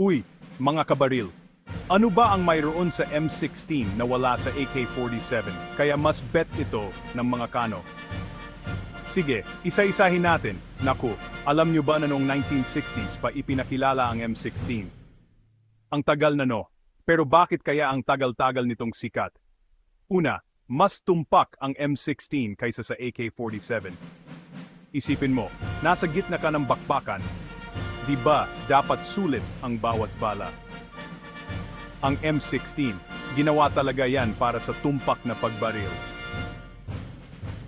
Uy, mga kabaril. Ano ba ang mayroon sa M16 na wala sa AK-47 kaya mas bet ito ng mga kano? Sige, isa-isahin natin. Naku, alam nyo ba na noong 1960s pa ipinakilala ang M16? Ang tagal na no. Pero bakit kaya ang tagal-tagal nitong sikat? Una, mas tumpak ang M16 kaysa sa AK-47. Isipin mo, nasa gitna ka ng bakbakan. Di ba dapat sulit ang bawat bala? Ang M16, ginawa talaga yan para sa tumpak na pagbaril.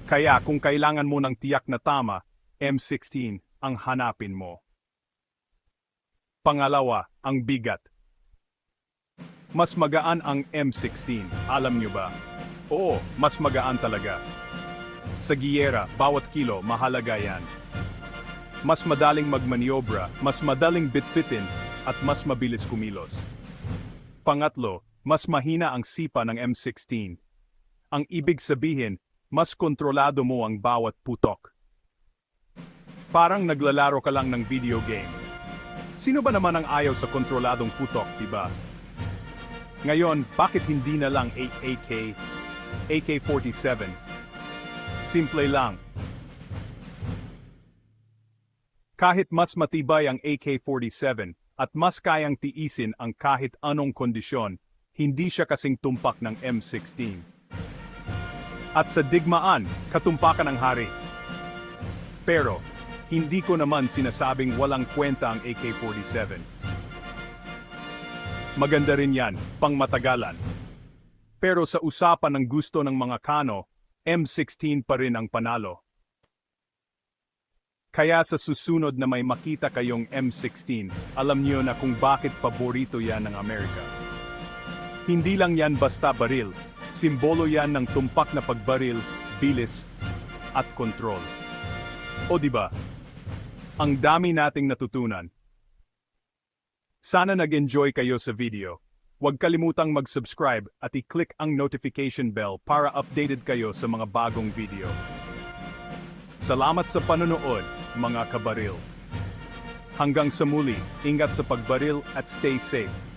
Kaya kung kailangan mo ng tiyak na tama, M16 ang hanapin mo. Pangalawa, ang bigat. Mas magaan ang M16, alam nyo ba? Oo, mas magaan talaga. Sa giyera, bawat kilo, mahalaga yan. Mas madaling magmaniobra, mas madaling bitbitin, at mas mabilis kumilos. Pangatlo, mas mahina ang sipa ng M16. Ang ibig sabihin, mas kontrolado mo ang bawat putok. Parang naglalaro ka lang ng video game. Sino ba naman ang ayaw sa kontroladong putok, diba? Ngayon, bakit hindi na lang 8AK, AK-47? Simple lang. Kahit mas matibay ang AK-47 at mas kayang tiisin ang kahit anong kondisyon, hindi siya kasing tumpak ng M16. At sa digmaan, katumpakan ang hari. Pero, hindi ko naman sinasabing walang kwenta ang AK-47. Maganda rin yan, pang matagalan. Pero sa usapan ng gusto ng mga kano, M16 pa rin ang panalo. Kaya sa susunod na may makita kayong M16, alam niyo na kung bakit paborito yan ng Amerika. Hindi lang yan basta baril, simbolo yan ng tumpak na pagbaril, bilis, at kontrol. O di ba? Ang dami nating natutunan. Sana nag-enjoy kayo sa video. Huwag kalimutang mag-subscribe at i-click ang notification bell para updated kayo sa mga bagong video. Salamat sa panonood, mga kabaril. Hanggang sa muli, ingat sa pagbaril at stay safe.